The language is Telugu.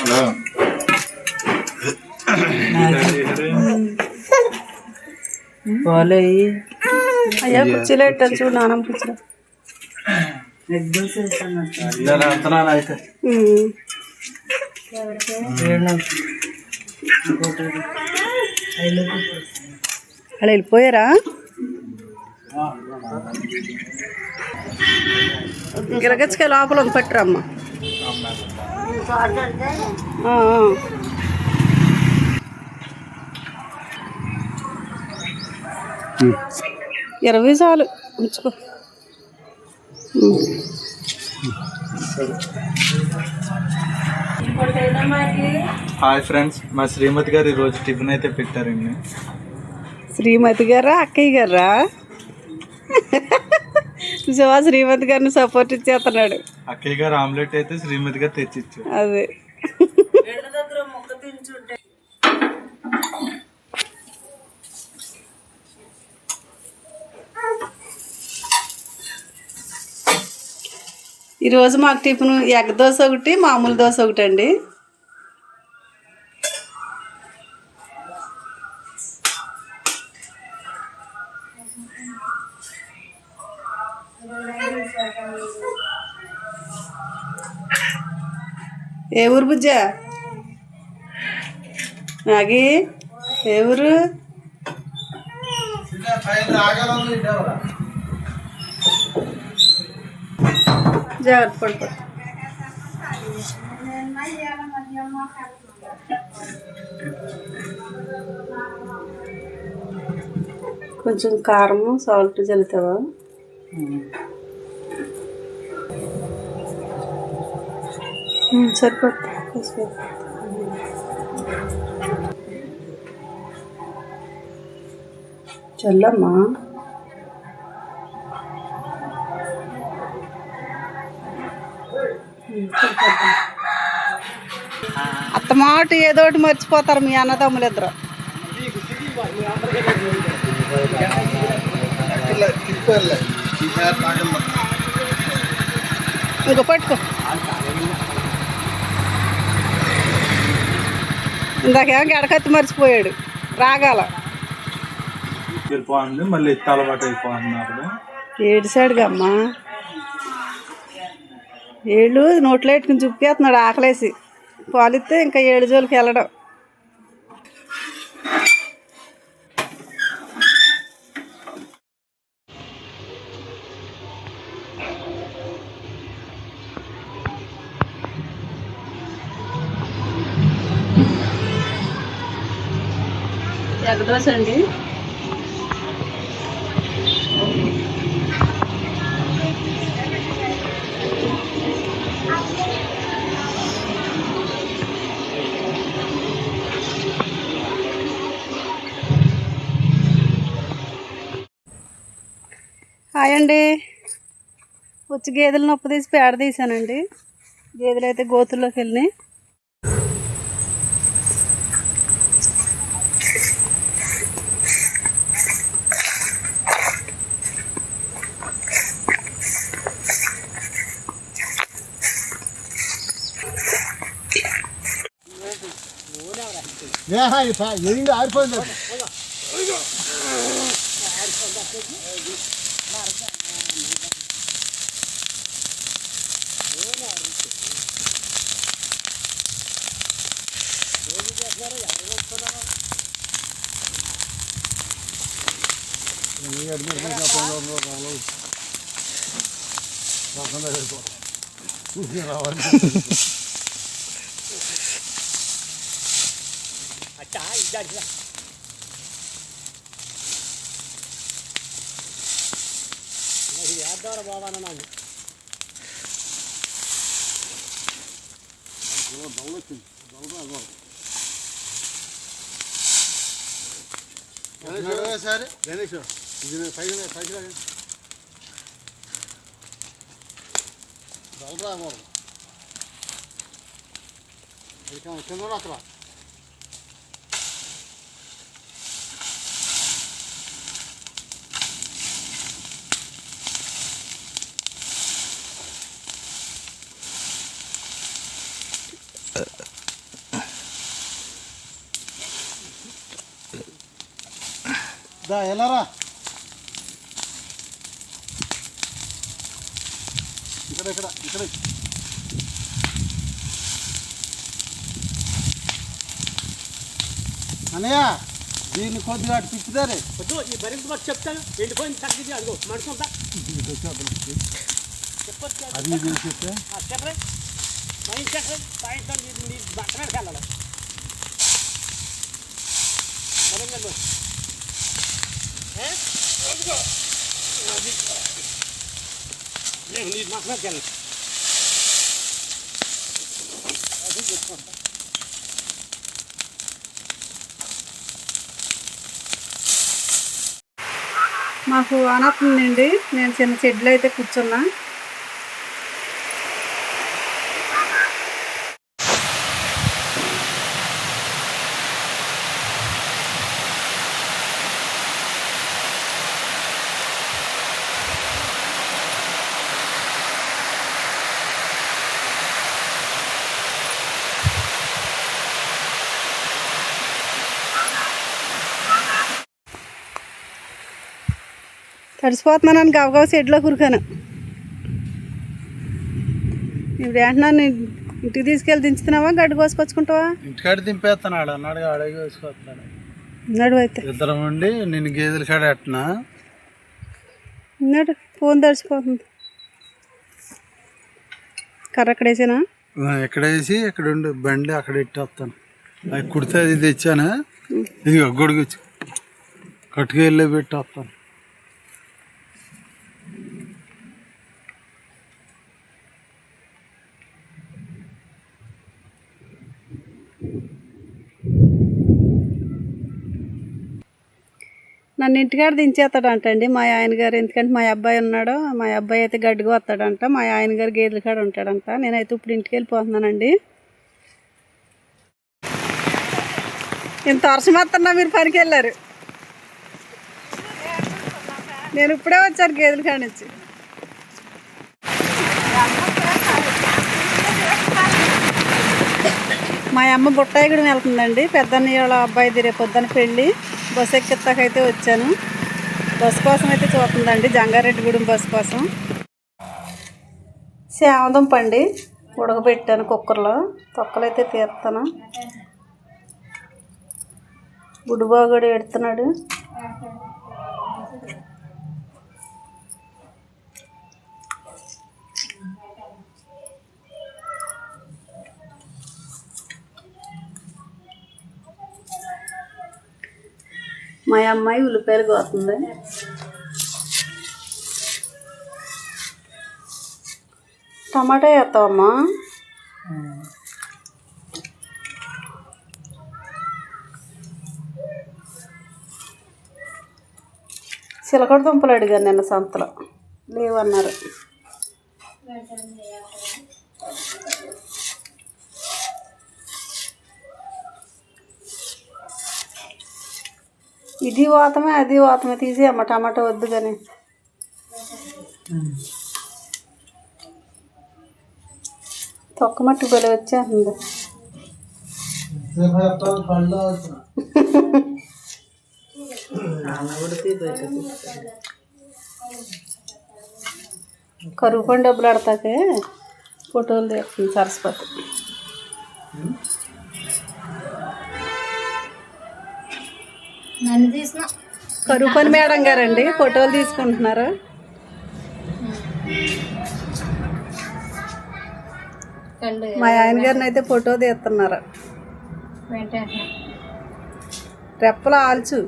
హలో పోలే. అయ్యా కుర్చీలో పెట్టాను చూడు నానమ్మ కుర్చీలో. అలా వెళ్ళిపోయారా? గిరగచ్చకాయ లోపల ఉంది పట్టురమ్మ. ఇరవై చాలు ఉంచుకో. హాయ్ ఫ్రెండ్స్ మా శ్రీమతి గారు ఈరోజు టిఫిన్ అయితే పెట్టారండి శ్రీమతి గారా అక్కయ్య గారా చూసావా శ్రీమతి గారిని సపోర్ట్ ఇచ్చేస్తున్నాడు. అక్కయ్య గారు ఆమ్లెట్ అయితే శ్రీమతి గారు తెచ్చిచ్చారు అదే. ఈరోజు మాకు టిఫిన్ ఎగ్ దోశ ఒకటి మామూలు దోశ ఒకటి అండి ఏ ఊరు బుజ్జా? నాగి ఏ ఊరు? జాగ్రత్త పడిపో కొంచెం కారము సాల్ట్ చల్లుతావా సరిపోతుంది చల్లమ్మా అత్త మాట ఏదో ఒకటి మర్చిపోతారు మీ అన్నదమ్ములు ఇద్దరు ఇంకో పట్టుకో ఇందాకేమో గడకత్తి మర్చిపోయాడు. రాగాల. మళ్ళీ ఎత్తి అలవాటు అయిపోతున్నారు ఏడిసాడుగా అమ్మా ఏళ్ళు నోట్లో పెట్టుకుని చుప్పేస్తున్నాడు ఆకలేసి. పాలిస్తే ఇంకా ఏడు జోలికి వెళ్ళడం ఎగదోస అండి. హాయ్ అండి. వచ్చి గేదెలు నొప్పి తీసి పేడ తీసానండి. గేదెలు అయితే గోతుల్లోకి వెళ్ళినాయి. 내가 이봐 여인가 알 뻔했네. 이거 이거 이거 이거 이거 Güzel güzel. Hadi ara bağlanan anne. Dala dala kim? Dala dala. Gene şöyle sari. Gene şöyle. Bizim sayıda sayıda. Dala dala var. Bir tane kenara atla. దా ఎలారా ఇక్కడ ఇక్కడ ఇక్కడ. అనయ్య దీన్ని కొద్దిగా అటు తిప్పుతారే వద్దు ఈ బరింత మాట చెప్తాను. ఎండిపోయింది తగ్గింది అదిగో మడుకుంటా అది చెప్తే చెప్పరే. మైండ్ చెప్పరే. సాయంత్రం నీ వెళ్ళాలి అది. చెప్పుకుంటా మాకు ఆనవుతుందండి నేను చిన్న చెడ్లు అయితే కూర్చున్నా తడిసిపోతున్నాను గవగవ షెడ్లో కురికాను. ఇప్పుడు ఏంటన్నాను ఇంటికి తీసుకెళ్ళి దించుతున్నావా? గడ్డి కోసుకొచ్చుకుంటావా? ఇంటికాడ దింపేస్తున్నాడు అన్నాడు అడిగి వేసుకొస్తున్నాడు నడు అయితే. ఇద్దరం ఉండి నేను గేదెల కాడ నడు ఫోన్ తడిసిపోతుంది. కర్ర అక్కడ వేసానా? ఎక్కడ వేసి ఇక్కడ ఉండి బండి అక్కడ ఎట్టి వస్తాను. అది కుడితే అది తెచ్చాను? ఇది గొడుగు కట్టుకెళ్ళి పెట్టి వస్తాను. నన్ను ఇంటికాడ దించేస్తాడంట అండి మా ఆయన గారు ఎందుకంటే మా అబ్బాయి ఉన్నాడు. మా అబ్బాయి అయితే గడ్డిగా వస్తాడంట. మా ఆయన గారు గేదెల కాడ ఉంటాడంట. నేనైతే ఇప్పుడు ఇంటికి వెళ్ళిపోతున్నానండి. ఇంత వర్షం వస్తున్నా మీరు పనికి వెళ్ళారు. నేను ఇప్పుడే వచ్చాను గేదెల కాడ నుంచి. మా అమ్మ బుట్టాయిగూడెం వెళ్తుందండి. పెద్దన్నయ్య వాళ్ళ అబ్బాయిది రేపు పొద్దున పెళ్ళి. బస్సు ఎక్కిస్తాకైతే వచ్చాను. బస్సు కోసం అయితే చూస్తుందండి జంగారెడ్డిగూడెం బస్ కోసం. శామదుంప అండి ఉడకబెట్టాను కుక్కర్లో. తొక్కలైతే తీస్తాను. గుడిబాగుడు ఎడుతున్నాడు. మా అమ్మాయి ఉల్లిపాయలు కోతుంది టమాటా వేస్తావమ్మా. చిలకడ దుంపలు అడిగాను నిన్న సంతలో. లేవన్నారు. ఇది వాతమే అది వాతమే తీసి అమ్మ టమాటా వద్దు కానీ తొక్క మట్టి బలి వచ్చేస్తుంది కరువు పని డబ్బులు ఆడతాకే ఫోటోలు తీస్తుంది సరస్వతి నన్ను తీసిన. కరువు పని మేడం గారండి ఫోటోలు తీసుకుంటున్నారు. మా ఆయన గారిని అయితే ఫోటో తీస్తున్నారు. రెప్పలు ఆల్చు.